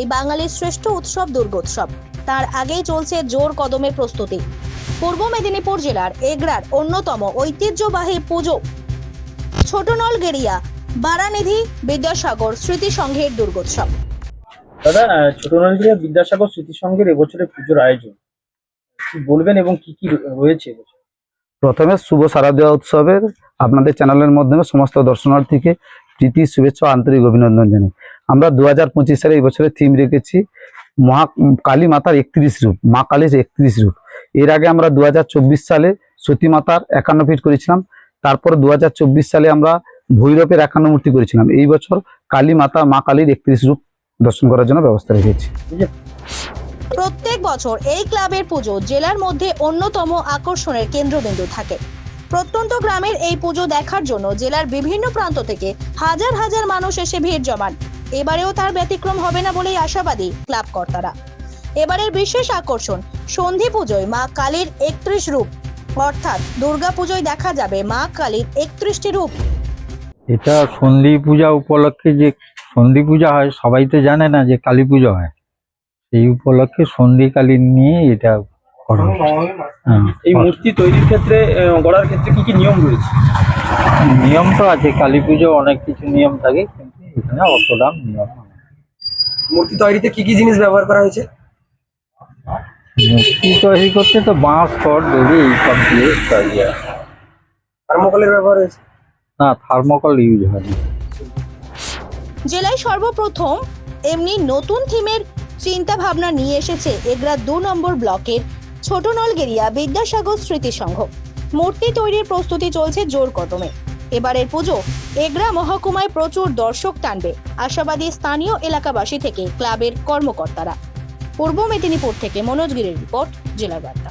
এই বাঙালির শ্রেষ্ঠ উৎসব দুর্গোৎসব। তার আগেই চলছে জোর কদমে প্রস্তুতি। পূর্ব মেদিনীপুর জেলার এগরার অন্যতম ঐতিহ্যবাহী পুজো ছোট নলগেরিয়া বারানিধি বিদ্যাসাগর স্মৃতি সংঘের দুর্গোৎসব। দাদা আহ, ছোট নলগিরিয়া বিদ্যাসাগর স্মৃতি সংঘের এবছরের পুজোর আয়োজন। কি বলবেন এবং কি কি রয়েছে প্রথমে শুভ শারদীয় উৎসবের আপনাদের চ্যানেলের মাধ্যমে সমস্ত দর্শনার্থীকে প্রীতি শুভেচ্ছা আন্তরিক অভিনন্দন জানাই। আমরা দু হাজার পঁচিশ সালে এই বছরের থিম রেখেছি মহা, কালী মাতার একত্রিশ রূপ, মা কালীর একত্রিশ রূপ। এর আগে আমরা দু হাজার চব্বিশ সালে সতী মাতার একান্ন ফিট করেছিলাম, তারপর দু হাজার চব্বিশ সালে আমরা ভৈরবের একান্ন মূর্তি করেছিলাম। এই বছর কালী মাতা, মা কালীর একত্রিশ রূপ দর্শন করার জন্য ব্যবস্থা রেখেছি। প্রত্যেক বছর এই ক্লাবের পুজো জেলার মধ্যে অন্যতম আকর্ষণের কেন্দ্রবিন্দু থাকে। প্রত্যন্ত গ্রামের এই পুজো দেখার জন্য জেলার বিভিন্ন প্রান্ত থেকে হাজার হাজার মানুষ এসে ভিড় জমান। এবারেও তার ব্যতিক্রম হবে না বলেই আশাবাদী ক্লাব কর্তারা। এবারের বিশেষ আকর্ষণ সন্ধি পুজোয় মা কালীর একত্রিশ রূপ। অর্থাৎ দুর্গা পুজোয় দেখা যাবে মা কালীর একত্রিশটি রূপ। এটা সন্ধি পূজা উপলক্ষে যে সন্ধি পূজা হয় সবাই তো জানে না যে কালী পুজো হয়। সেই উপলক্ষে সন্ধি কালী নিয়ে এটা করা হ্যাঁ। এই মূর্তি তৈরির ক্ষেত্রে গড়ার ক্ষেত্রে কি কি নিয়ম রয়েছে? নিয়ম তো আছে কালী পুজো অনেক কিছু নিয়ম থাকে। এখানে অতটা মূর্তি তৈরিতে কি কি জিনিস ব্যবহার করা হয়েছে? মূর্তি তৈরি করতে তো বাঁশ খড় দড়ি এইসব দিয়ে তৈরি থার্মোকলের ব্যবহার হয়েছে? না থার্মোকল ইউজ হয়নি জেলায় সর্বপ্রথম এমনি নতুন থিমের চিন্তা ভাবনা নিয়ে এসেছে এগরা দু নম্বর ব্লকের ছোট নলগেরিয়া বিদ্যাসাগর স্মৃতি সংঘ মূর্তি তৈরির প্রস্তুতি চলছে জোর কদমে। এবারের পুজো, এগরা মহকুমায় প্রচুর দর্শক টানবে, আশাবাদী স্থানীয় এলাকাবাসী থেকে ক্লাবের কর্মকর্তারা। পূর্ব মেদিনীপুর থেকে মনোজগিরের রিপোর্ট, জেলার বার্তা।